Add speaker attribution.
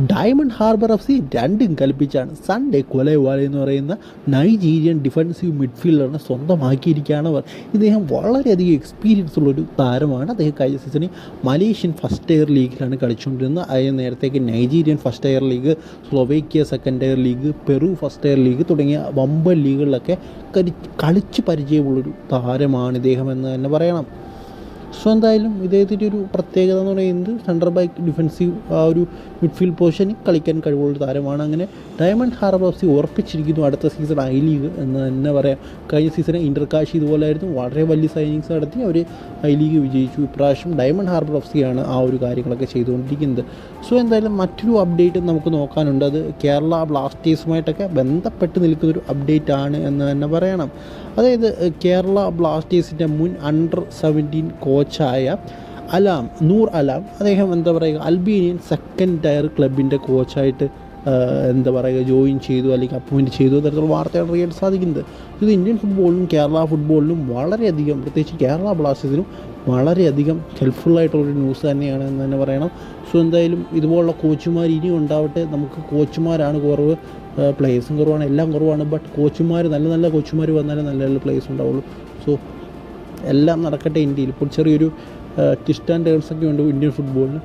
Speaker 1: Diamond harbour F C രണ്ടും കൽപ്പിച്ചാണ്. Sunday കൊലവാല എന്ന് പറയുന്ന നൈജീരിയൻ ഡിഫൻസീവ് മിഡ്ഫീൽഡറിനെ സ്വന്തമാക്കിയിരിക്കുകയാണ് അവർ. ഇദ്ദേഹം വളരെയധികം എക്സ്പീരിയൻസ് ഉള്ളൊരു താരമാണ്. അദ്ദേഹം കഴിഞ്ഞ സീസണിൽ മലേഷ്യൻ ഫസ്റ്റ് എയർ ലീഗിലാണ് കളിച്ചുകൊണ്ടിരുന്നത്. അതിന് നേരത്തേക്ക് Nigerian first tier league Slovakia second tier league Peru first tier league തുടങ്ങിയ വമ്പൻ ലീഗുകളിലൊക്കെ കളി കളിച്ച് പരിചയമുള്ളൊരു താരമാണ് ഇദ്ദേഹം എന്ന് തന്നെ പറയണം. സോ എന്തായാലും ഇദ്ദേഹത്തിന്റെ ഒരു പ്രത്യേകത എന്ന് പറയുന്നത് സെൻട്രൽ ബാക്ക് ഡിഫൻസീവ് ആ ഒരു മിഡ്ഫീൽഡ് പൊസിഷനിൽ കളിക്കാൻ കഴിവുള്ള താരമാണ്. അങ്ങനെ ഡയമണ്ട് ഹാർബർ എഫ് സി ഉറപ്പിച്ചിരിക്കുന്നു അടുത്ത സീസൺ ഐ ലീഗ് എന്ന് തന്നെ പറയാം. കഴിഞ്ഞ സീസണ് ഇന്റർകാശി ഇതുപോലായിരുന്നു. വളരെ വലിയ സൈനിങ്സ് നടത്തി അവർ ഐ ലീഗ് വിജയിച്ചു. ഇപ്രാവശ്യം ഡയമണ്ട് ഹാർബർ എഫ് സി ആണ് ആ ഒരു കാര്യങ്ങളൊക്കെ ചെയ്തുകൊണ്ടിരിക്കുന്നത്. സോ എന്തായാലും മറ്റൊരു അപ്ഡേറ്റ് നമുക്ക് നോക്കാനുണ്ട്. അത് കേരള ബ്ലാസ്റ്റേഴ്സുമായിട്ടൊക്കെ ബന്ധപ്പെട്ട് നിൽക്കുന്നൊരു അപ്ഡേറ്റ് ആണ് എന്ന് തന്നെ പറയണം. അതായത് കേരള ബ്ലാസ്റ്റേഴ്സിന്റെ മുൻ അണ്ടർ സെവന്റീൻ കോച്ചായ അലാം നൂർ അലാം. അദ്ദേഹം എന്താ പറയുക അൽബീനിയൻ സെക്കൻഡ് ടയർ ക്ലബിന്റെ കോച്ചായിട്ട് എന്താ പറയുക ജോയിൻ ചെയ്തു അല്ലെങ്കിൽ അപ്പോയിന്റ് ചെയ്തു തരത്തിലുള്ള വാർത്തയാണ് അറിയാൻ സാധിക്കുന്നത്. ഇത് ഇന്ത്യൻ ഫുട്ബോളിനും കേരള ഫുട്ബോളിനും വളരെയധികം പ്രത്യേകിച്ച് കേരള ബ്ലാസ്റ്റേഴ്സിനും വളരെയധികം ഹെൽപ്ഫുള്ളായിട്ടുള്ളൊരു ന്യൂസ് തന്നെയാണ് എന്ന് തന്നെ പറയണം. സോ എന്തായാലും ഇതുപോലുള്ള കോച്ചുമാർ ഇനിയും ഉണ്ടാവട്ടെ. നമുക്ക് കോച്ചുമാരാണ് കുറവ് പ്ലേയേഴ്സും കുറവാണ് എല്ലാം കുറവാണ്. ബട്ട് കോച്ചുമാർ നല്ല നല്ല കോച്ചുമാർ വന്നാലേ നല്ല നല്ല പ്ലേയേഴ്സ് ഉണ്ടാവുള്ളൂ. സോ എല്ലാം നടക്കട്ടെ ഇന്ത്യയിൽ. ഇപ്പോൾ ചെറിയൊരു ട്വിസ്റ്റ് ആൻഡ് ടേൺസ് ഒക്കെ ഉണ്ട് ഇന്ത്യൻ ഫുട്ബോളിന്